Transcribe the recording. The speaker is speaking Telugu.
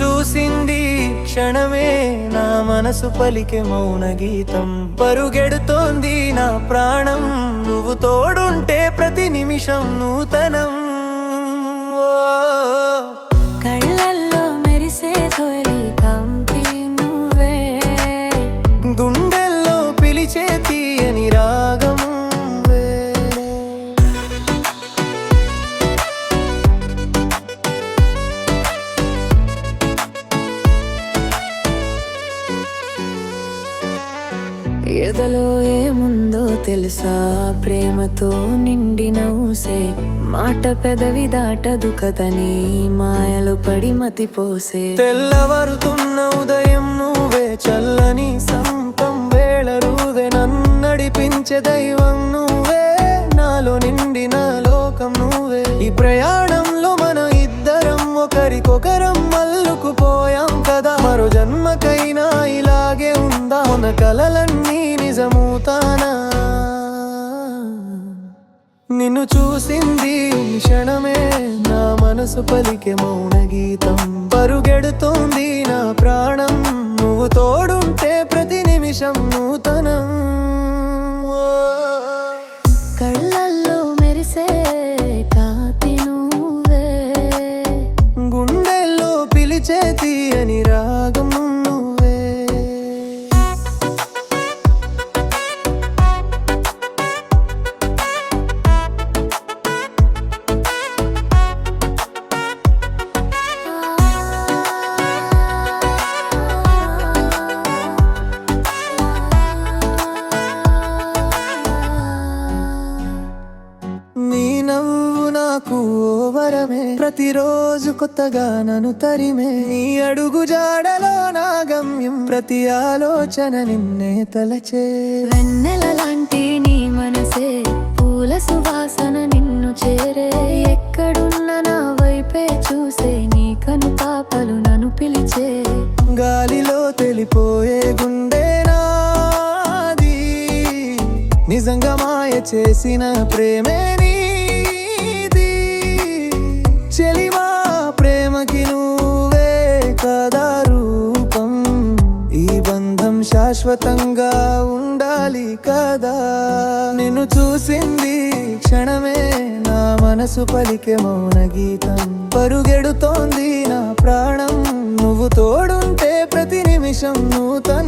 చూసింది క్షణమే నా మనసు పలికే మౌన గీతం. పరుగెడుతోంది నా ప్రాణం నువ్వు తోడుంటే ప్రతి నిమిషం నూతనం. ఓ, ఎదలో ఏముందో తెలుసా? ప్రేమతో నిండిన ఊసే. మాట పెదవి దాటదు కదని మాయలు పడి మతిపోసే. తెల్లవరుతున్న ఉదయం నువ్వే చల్లని సంతం వేళ రూదే. నన్నడిపించే దైవం నువ్వే. నాలో నిండిన లోకం నువ్వే. ఈ ప్రయాణంలో మన ఇద్దరం ఒకరికొకరం కదా మరో జన్మకైనా ఇలాగే ఉందా? మన కలలన్నీ నిజమవుతానా? నిన్ను చూసింది క్షణమే నా మనసు పలికే మౌన గీతం పరుగెడుతోంది నా ప్రాణం. నువ్వు తోడుంటే ప్రతి నిమిషం నూతనం. ఓ వరమే ప్రతిరోజు కొత్తగా నన్ను తరిమే. నీ అడుగు జాడలో నా గమ్యం ప్రతి ఆలోచన నిన్నే తలచే. వెన్నెల లాంటి నీ మనసే. పూల సువాసన నిన్ను చేరే. ఎక్కడున్న నా వైపే చూసే. నీ కను పాపలు నన్ను పిలిచే. గాలిలో తెలిపోయే గుండె నాది. నిజంగా మాయ చేసిన ప్రేమే. శాశ్వతంగా ఉండాలి కదా. నిన్ను చూసింది క్షణమే నా మనసు పలికే మౌన గీతం. పరుగెడుతోంది నా ప్రాణం. నువ్వు తోడుంటే ప్రతి నిమిషం నూతన